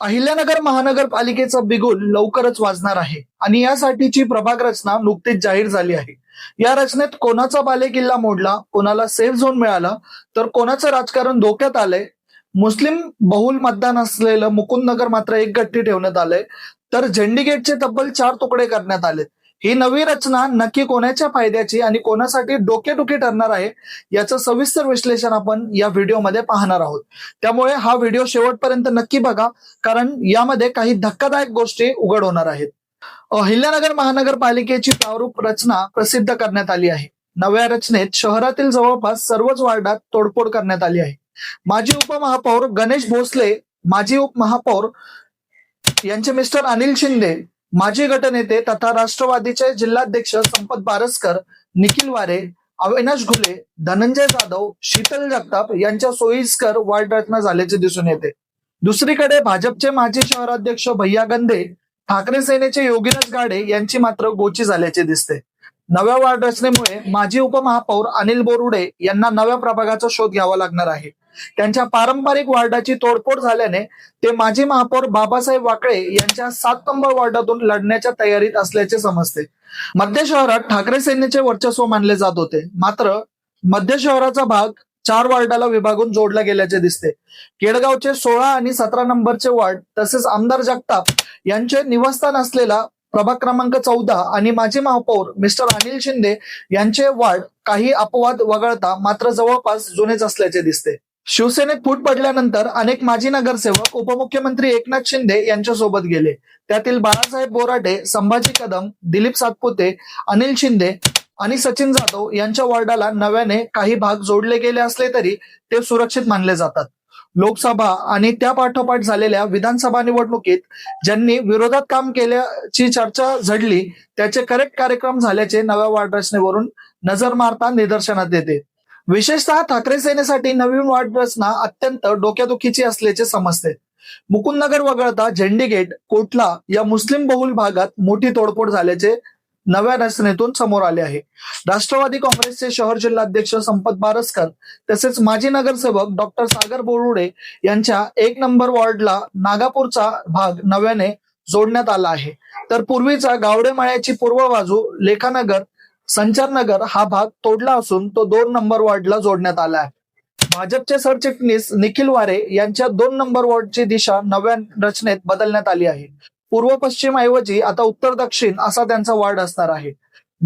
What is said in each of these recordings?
अहिल्यानगर महानगरपालिकेचा बिगुल लवकरच वाजणार आहे. आणि यासाठीची प्रभाग रचना नुकतीच जाहीर झाली आहे. या रचनेत कोणाचा बालेकिल्ला मोडला कोणाला सेफ झोन मिळाला तर कोणाचं राजकारण धोक्यात आलंय? मुस्लिम बहुल मतदान असलेलं मुकुंदनगर मात्र एक गट्टी ठेवण्यात आलंय. तर झेंडीगेटचे तब्बल चार तुकडे करण्यात आलेत. ही नवी रचना नक्की कोणाच्या फायद्याची आणि कोणासाठी डोकेटुकी ठरणार आहे याचं सविस्तर विश्लेषण आपण या व्हिडिओमध्ये पाहणार आहोत. त्यामुळे हा व्हिडिओ शेवटपर्यंत नक्की बघा कारण यामध्ये काही धक्कादायक गोष्टी उघड होणार आहेत. अहिल्यानगर महानगरपालिकेची प्रारूप रचना प्रसिद्ध करण्यात आली आहे. नव्या रचनेत शहरातील जवळपास सर्वच वार्डात तोडफोड करण्यात आली आहे. माजी उपमहापौर गणेश भोसले माजी उपमहापौर यांचे मिस्टर अनिल शिंदे माजी गटनेते तथा राष्ट्रवादीचे जिल्हाध्यक्ष संपत बारसकर निखिल वारे अविनाश घुले धनंजय जाधव शीतल जगताप यांच्या सोयीस्कर वाढ रचना झाल्याचे दिसून येते. दुसरीकडे भाजपचे माजी शहराध्यक्ष भैया गंधे ठाकरे सेनेचे योगीराज गाडे यांची मात्र गोची झाल्याचे दिसते. नव्या वार्ड रचनेमुळे माजी उपमहापौर अनिल बोरुडे यांना नव्या प्रभागाचा शोध घ्यावा लागणार आहे. त्यांच्या पारंपरिक वार्डाची तोडफोड झाल्याने ते माजी महापौर बाबासाहेब वाकळे यांच्या सात नंबर वार्डातून लढण्याच्या तयारीत असल्याचे समजते. मध्य शहरात ठाकरे सेनेचे वर्चस्व मानले जात होते. मात्र मध्य शहराचा भाग चार वार्डाला विभागून जोडला गेल्याचे दिसते. केडगावचे सोळा आणि सतरा नंबरचे वार्ड तसेच आमदार जगताप यांचे निवासस्थान असलेला प्रभाग क्रमांक चौदा आणि माजी महापौर मिस्टर अनिल शिंदे यांचे वार्ड काही अपवाद वगळता मात्र जवळपास जुनेच असल्याचे दिसते. शिवसेनेत फूट पडल्यानंतर अनेक माजी नगरसेवक उपमुख्यमंत्री एकनाथ शिंदे यांच्यासोबत गेले. त्यातील बाळासाहेब बोराटे संभाजी कदम दिलीप सातपुते अनिल शिंदे आणि सचिन जाधव यांच्या वॉर्डाला नव्याने काही भाग जोडले गेले असले तरी ते सुरक्षित मानले जातात. लोकसभा आणि त्या पाठोपाठ झालेल्या विधानसभा निवडणुकीत ज्यांनी विरोधात काम केल्याची चर्चा झडली त्याचे करेक्ट कार्यक्रम झाल्याचे नव्या वार्ड रचनेवरून नजर मारता निदर्शनात येते. विशेषतः ठाकरे सेनेसाठी नवीन वार्ड रचना अत्यंत डोक्यादुखीची असल्याचे समजते. मुकुंदनगर वगळता झेंडीगेट कोटला या मुस्लिम बहुल भागात मोठी तोडफोड झाल्याचे नव्या रचनेतून समोर आले आहे. राष्ट्रवादी काँग्रेसचे शहर जिल्हाध्यक्ष संपत बारसकर तसेच माजी नगरसेवक डॉक्टर सागर बोरुडे यांच्या एक नंबर वॉर्डला नागापूरचा भाग नव्याने जोडण्यात आला आहे. तर पूर्वीचा गावडेमाळ्याची पूर्व बाजू लेखानगर संचारनगर हा भाग तोडला असून तो दोन नंबर वॉर्डला जोडण्यात आला आहे. भाजपचे सरचिटणीस निखिल वारे यांच्या दोन नंबर वॉर्डची दिशा नव्या रचनेत बदलण्यात आली आहे. पूर्व पश्चिम ऐवजी आता उत्तर दक्षिण असा त्यांचा वार्ड असणार आहे.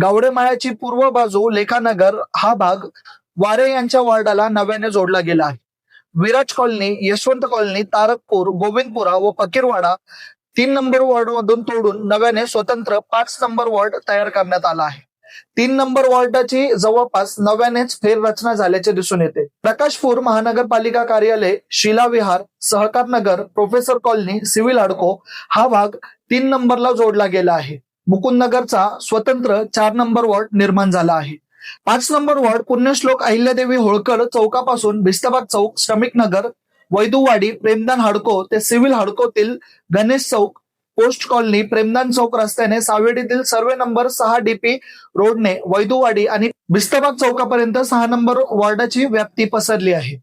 गावडेमाळ्याची पूर्व बाजू लेखानगर हा भाग वारे यांच्या वार्डाला नव्याने जोडला गेला आहे. विराज कॉलनी यशवंत कॉलनी तारकपूर गोविंदपुरा व फकीरवाडा तीन नंबर वॉर्ड मधून तोडून नव्याने स्वतंत्र पाच नंबर वॉर्ड तयार करण्यात आला आहे. तीन नंबर वॉर्डाची जवळपास नव्यानेच फेररचना झाल्याचे दिसून येते. प्रकाशपूर महानगरपालिका कार्यालय Shila Vihar Sahakar Nagar professor colony civil हडको हा भाग तीन नंबरला जोडला गेला आहे. मुकुंदनगरचा स्वतंत्र चार नंबर वॉर्ड निर्माण झाला आहे. पाच नंबर वॉर्ड पुण्यश्लोक अहिल्यादेवी होळकर चौकापासून भिस्तबाग चौक श्रमिक नगर वैदुवाडी प्रेमदान हडको ते सिव्हिल हडकोतील गणेश चौक पोस्ट कॉलनी प्रेमदान चौक रस्त्याने सावेडीतील सर्वे नंबर सहा डीपी रोडने वैदुवाडी आणि बिस्तबाग चौकापर्यंत सहा नंबर वॉर्डाची व्याप्ती पसरली आहे.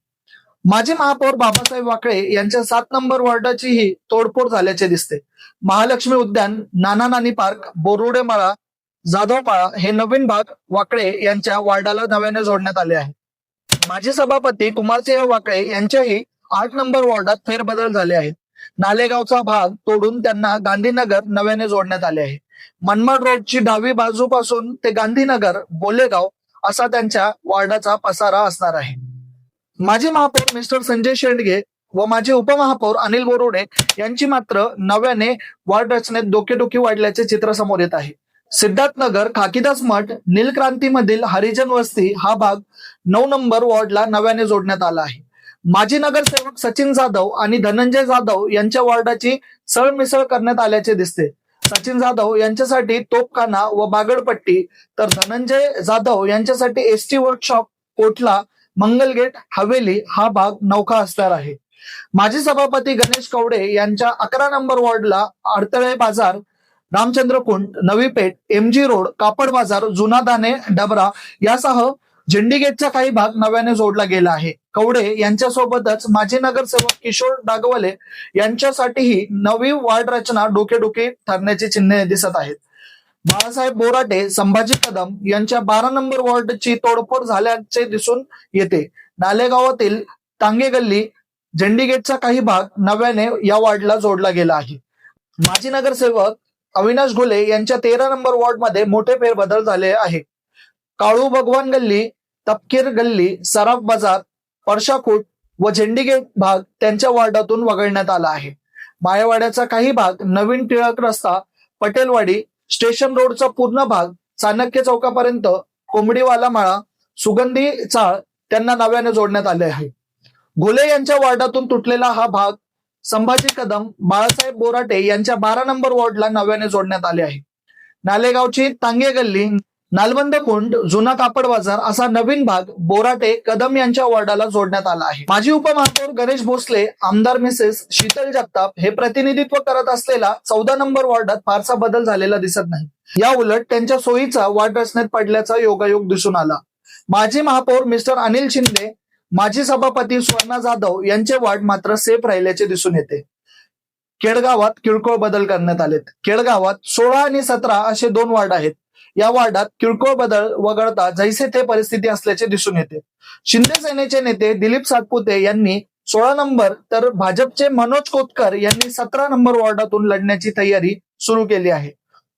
माजी महापौर बाबासाहेब वाकळे यांच्या सात नंबर वॉर्डाचीही तोडफोड झाल्याचे दिसते. महालक्ष्मी उद्यान नाना नानी पार्क बोरुडेमाळा जाधवपाळा हे नवीन भाग वाकळे यांच्या वॉर्डाला नव्याने जोडण्यात आले आहे. माजी सभापती कुमारसिंह वाकळे यांच्याही आठ नंबर वॉर्डात फेरबदल झाले आहेत. नालेगावचा भाग तोडून त्यांना गांधीनगर नव्याने जोडण्यात आले आहे. मनमाड रोडची डावी बाजूपासून ते गांधीनगर बोलेगाव असा त्यांच्या वार्डाचा पसारा असणार आहे. माजी महापौर मिस्टर संजय शेंडगे व माजी उपमहापौर अनिल बोरुडे यांची मात्र नव्याने वार्ड रचनेत डोकेडोकी वाढल्याचे चित्र समोर येत आहे. सिद्धार्थनगर खाकीदास मठ नीलक्रांतीमधील हरिजन वस्ती हा भाग नऊ नंबर वॉर्डला नव्याने जोडण्यात आला आहे. माजी नगरसेवक सचिन जाधव आणि धनंजय जाधव यांच्या वॉर्डाची सळमिसळ करण्यात आल्याचे दिसते. सचिन जाधव यांच्यासाठी तोपखाना व बागडपट्टी तर धनंजय जाधव यांच्यासाठी एसटी वर्कशॉप कोटला मंगलगेट हवेली हा भाग नौका असणार आहे. माजी सभापती गणेश कवडे यांच्या अकरा नंबर वॉर्डला अडतळे बाजार रामचंद्र कुंड नवी पेठ एमजी रोड कापड बाजार जुना दाणे डबरा यासह झेंडीगेटचा काही भाग नव्याने जोडला गेला आहे. कवडे यांच्यासोबतच माजी नगरसेवक किशोर डागवले यांच्यासाठीही नवी वार्ड रचना डोकेडोके ठरण्याची चिन्हे दिसत आहेत. बाळासाहेब बोराटे संभाजी कदम यांच्या बारा नंबर वॉर्डची तोडफोड झाल्याचे दिसून येते. नालेगावातील टांगे गल्ली झेंडीगेटचा काही भाग नव्याने या वॉर्डला जोडला गेला आहे. माजी नगरसेवक अविनाश घुले यांच्या तेरा नंबर वॉर्डमध्ये मोठे फेरबदल झाले आहे. काळू भगवान गल्ली तपकीर गल्ली सराफ बाजार परशाकूट व झेंडीगेट भाग त्यांच्या वॉर्डातून वगळण्यात आला आहे. मायावाड्याचा काही भाग नवीन टिळक रस्ता पटेलवाडी स्टेशन रोडचा पूर्ण भाग चाणक्य चौकापर्यंत कोंबडीवाला माळा सुगंधी चाळ त्यांना नव्याने जोडण्यात आले आहे. घुले यांच्या वॉर्डातून तुटलेला हा भाग संभाजी कदम बाळासाहेब बोराटे यांच्या बारा नंबर वॉर्डला नव्याने जोडण्यात आले आहे. नालेगावची तांगे गल्ली नालबंद कुंड जुना कापड बाजार असा नवीन भाग बोराटे कदम यांच्या वॉर्डाला जोडण्यात आला आहे. माजी उपमहापौर गणेश भोसले आमदार मिसेस शीतल जगताप हे प्रतिनिधित्व करत असलेला चौदा नंबर वॉर्डात फारसा बदल झालेला दिसत नाही. या उलट त्यांच्या सोयीचा वॉर्ड रचनेत पडल्याचा योगायोग दिसून आला. माजी महापौर मिस्टर अनिल शिंदे माजी सभापती स्वर्णा जाधव यांचे वार्ड मात्र सेफ राहिल्याचे दिसून येते. केडगावात किरकोळ बदल करण्यात आलेत. केडगावात सोळा आणि सतरा असे दोन वार्ड आहेत. या वार्डात किरकोळ बदल वगळता जैसे ते परिस्थिती असल्याचे दिसून येते. शिंदे सेनेचे नेते दिलीप सातपुते यांनी सोळा नंबर तर भाजपचे मनोज कोतकर यांनी सतरा नंबर वॉर्डातून लढण्याची तयारी सुरू केली आहे.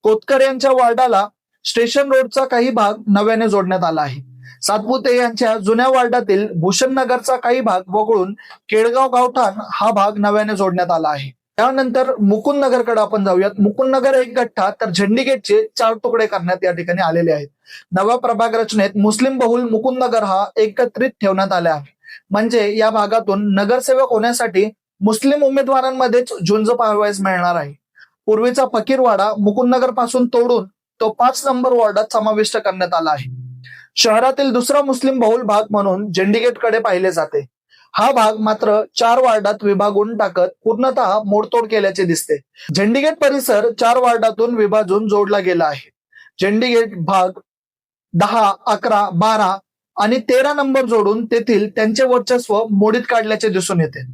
कोतकर यांच्या वॉर्डाला स्टेशन रोडचा काही भाग नव्याने जोडण्यात आला आहे. सातपुते यांच्या जुन्या वॉर्डातील भूषण नगरचा काही भाग वगळून केळगाव गावठाण हा भाग नव्याने जोडण्यात आला आहे. त्यानंतर मुकुंद नगरकडे आपण जाऊयात. मुकुंद नगर एक गठ्ठा तर झेंडीगेटचे चार तुकडे करण्यात या ठिकाणी आलेले आहेत. नव्या प्रभाग रचनेत मुस्लिम बहुल मुकुंद नगर हा एकत्रित ठेवण्यात आला आहे. म्हणजे या भागातून नगरसेवक होण्यासाठी मुस्लिम उमेदवारांमध्येच झुंज पाहावयास मिळणार आहे. पूर्वीचा फकीरवाडा मुकुंदनगरपासून तोडून तो पाच नंबर वॉर्डात समाविष्ट करण्यात आला आहे. शहरातील दुसरा मुस्लिम बहुल भाग म्हणून झेंडीगेटकडे पाहिले जाते. हा भाग मात्र चार वार्डात विभागून टाकत पूर्णतः मोडतोड केल्याचे दिसते. झेंडीगेट परिसर चार वार्डातून विभाजून जोडला गेला आहे. झेंडीगेट भाग दहा अकरा बारा आणि तेरा नंबर जोडून तेथील त्यांचे वर्चस्व मोडीत काढल्याचे दिसून येते.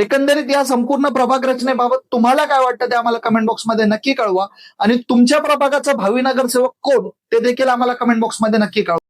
एकंदरीत या संपूर्ण प्रभाग रचनेबाबत तुम्हाला काय वाटतं ते आम्हाला कमेंट बॉक्समध्ये नक्की कळवा. आणि तुमच्या प्रभागाचा भावी नगरसेवक कोण ते देखील आम्हाला कमेंट बॉक्समध्ये नक्की कळवा.